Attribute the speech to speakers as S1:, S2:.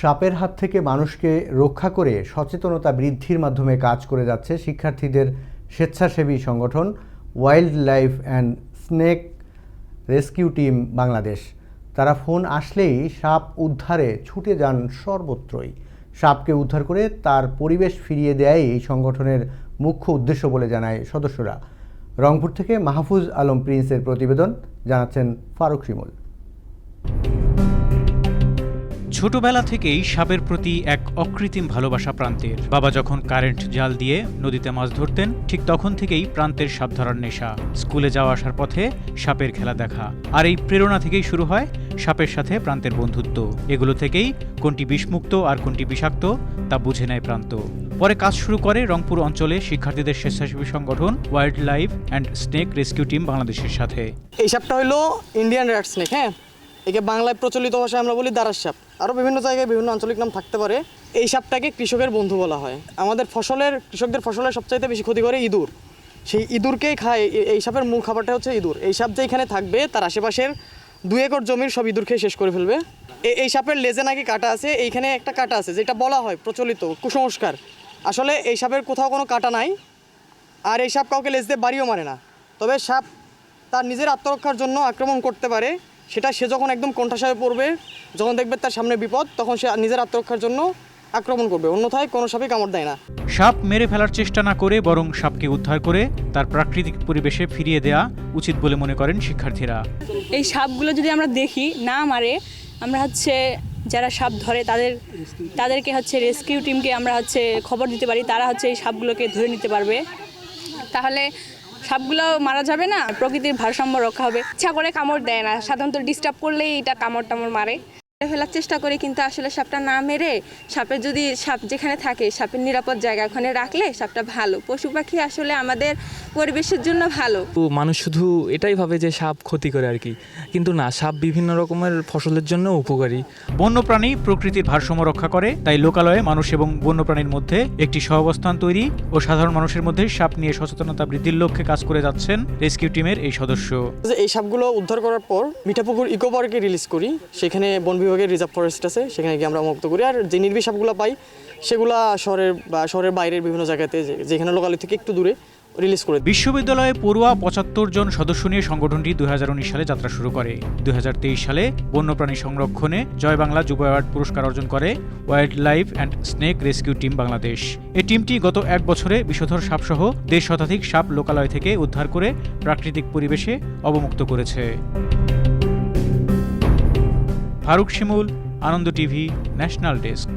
S1: সাপের হাত থেকে মানুষকে রক্ষা করে সচেতনতা বৃদ্ধির মাধ্যমে কাজ করে যাচ্ছে শিক্ষার্থীদের স্বেচ্ছাসেবী সংগঠন wildlife and snake rescue team Bangladesh তারা ফোন আসলেই সাপ উদ্ধারে ছুটে যান সর্বত্রই। সাপকে উদ্ধার করে তার পরিবেশ ফিরিয়ে দেয়াই এই সংগঠনের মুখ্য উদ্দেশ্য বলে জানায় সদস্যরা। রংপুর থেকে মাহফুজ আলম প্রিন্সের প্রতিবেদন, জানাচ্ছেন ফারুক শিমুল।
S2: ছোটবেলা থেকেই সাপের প্রতি এক অকৃত্রিম ভালোবাসা প্রান্তের। বাবা যখন কারেন্ট জাল দিয়ে নদীতে মাছ ধরতেন, ঠিক তখন থেকেই প্রান্তের সাপ ধরার নেশা। স্কুলে যাওয়া আসার পথে সাপের খেলা দেখা। আর এই প্রেরণা থেকেই শুরু হয় সাপের সাথে প্রান্তের বন্ধুত্ব। এগুলো থেকেই কোনটি বিষমুক্ত আর কোনটি বিষাক্ত, তা বুঝে নেয় প্রান্ত। পরে কাজ শুরু করে রংপুর অঞ্চলে শিক্ষার্থীদের স্বেচ্ছাসেবী সংগঠন wildlife and snake rescue team বাংলাদেশের সাথে।
S3: এই সাপটা হলো ইন্ডিয়ান রেড স্নেক হ্যাঁ? একে বাংলায় প্রচলিত ভাষায় আমরা বলি দারাস সাপ। আরও বিভিন্ন জায়গায় বিভিন্ন আঞ্চলিক নাম থাকতে পারে। এই সাপটাকে কৃষকের বন্ধু বলা হয়। আমাদের ফসলের, কৃষকদের ফসলের সবচাইতে বেশি ক্ষতি করে ইঁদুর। সেই ইঁদুরকেই খায়, এই সাপের মূল খাবারটা হচ্ছে ইঁদুর। এই সাপ যেখানে থাকবে, তার আশেপাশের দুই একর জমির সব ইঁদুর খেয়ে শেষ করে ফেলবে। এই সাপের লেজে নাকি কাটা আছে, এইখানে একটা কাটা আছে, যেটা বলা হয় প্রচলিত, কুসংস্কার। আসলে এই সাপের কোথাও কোনো কাটা নাই, আর এই সাপ কাউকে লেজ দিয়ে বাড়িও মারে না। তবে সাপ তার নিজের আত্মরক্ষার জন্য আক্রমণ করতে পারে। সেটা সে যখন একদম কণ্ঠাসায় পড়বে যখন দেখবে তার সামনে বিপদ তখন সে নিজের আত্মরক্ষার জন্য আক্রমণ করবে। অন্যথায় কোনো সাপে কামড় দেয় না।
S2: সাপ মেরে ফেলার চেষ্টা না করে বরং সাপকে উদ্ধার করে তার প্রাকৃতিক পরিবেশে ফিরিয়ে দেয়া উচিত বলে মনে করেন শিক্ষার্থীরা।
S4: এই সাপগুলো যদি আমরা দেখি না মারে আমরা হচ্ছে যারা সাপ ধরে তাদের তাদেরকে হচ্ছে রেস্কিউ টিমকে আমরা হচ্ছে খবর দিতে পারি তারা হচ্ছে এই সাপগুলোকে ধরে নিতে পারবে। তাহলে সাপগুলো মারা যাবে না? প্রকৃতির ভারসাম্য রক্ষা হবে।
S5: ইচ্ছা করে কামড় দেয় না। সাধারণত ডিস্টার্ব করলেই এটা কামড় টামড় মেরে। ফেলার চেষ্টা করি কিন্তু আসলে সাপটা না মেরে সাপের যদি সাপ যেখানে থাকে সাপের নিরাপদ জায়গা ওখানে রাখলে সাপটা ভালো। পশু পাখি আসলে আমাদের পরিবেশের জন্য ভালো।
S6: তো মানুষ শুধু এটাই ভাবে যে সাপ ক্ষতি করে আর কি। কিন্তু না সাপ বিভিন্ন রকমের ফসলের জন্য উপকারী।
S2: বন্যপ্রাণী প্রকৃতির ভারসাম্য রক্ষা করে তাই লোকালয়ে মানুষ এবং বন্যপ্রাণীর মধ্যে একটি সহাবস্থান তৈরি ও সাধারণ মানুষের মধ্যে সাপ নিয়ে সচেতনতা বৃদ্ধির লক্ষ্যে কাজ করে যাচ্ছেন রেস্কিউ টিমের এই সদস্য।
S3: এই সাপগুলো উদ্ধার করার পর মিঠাপুকুর ইকো পার্কে রিলিজ করি। সেখানে বন বিভাগের রিজার্ভ ফরেস্ট আছে, সেখানে গিয়ে আমরা মুক্ত করি। আর যে নির্বিষ সাপগুলো পাই, সেগুলা শহরের বা শহরের বাইরের বিভিন্ন জায়গাতে যেখানে লোকালয় থেকে একটু দূরে রিলিজ করে
S2: বিশ্ববিদ্যালয়ে পড়ুয়া পঁচাত্তর জন সদস্য নিয়ে সংগঠনটি দুই সালে যাত্রা শুরু করে। দুই সালে বন্যপ্রাণী সংরক্ষণে জয় বাংলা যুব অ্যাওয়ার্ড পুরস্কার অর্জন করে wildlife and snake rescue team Bangladesh. এই টিমটি গত এক বছরে বিষধর সাপসহ দেড় শতাধিক সাপ লোকালয় থেকে উদ্ধার করে প্রাকৃতিক পরিবেশে অবমুক্ত করেছে। Faruk Shimul Ananda TV national desk.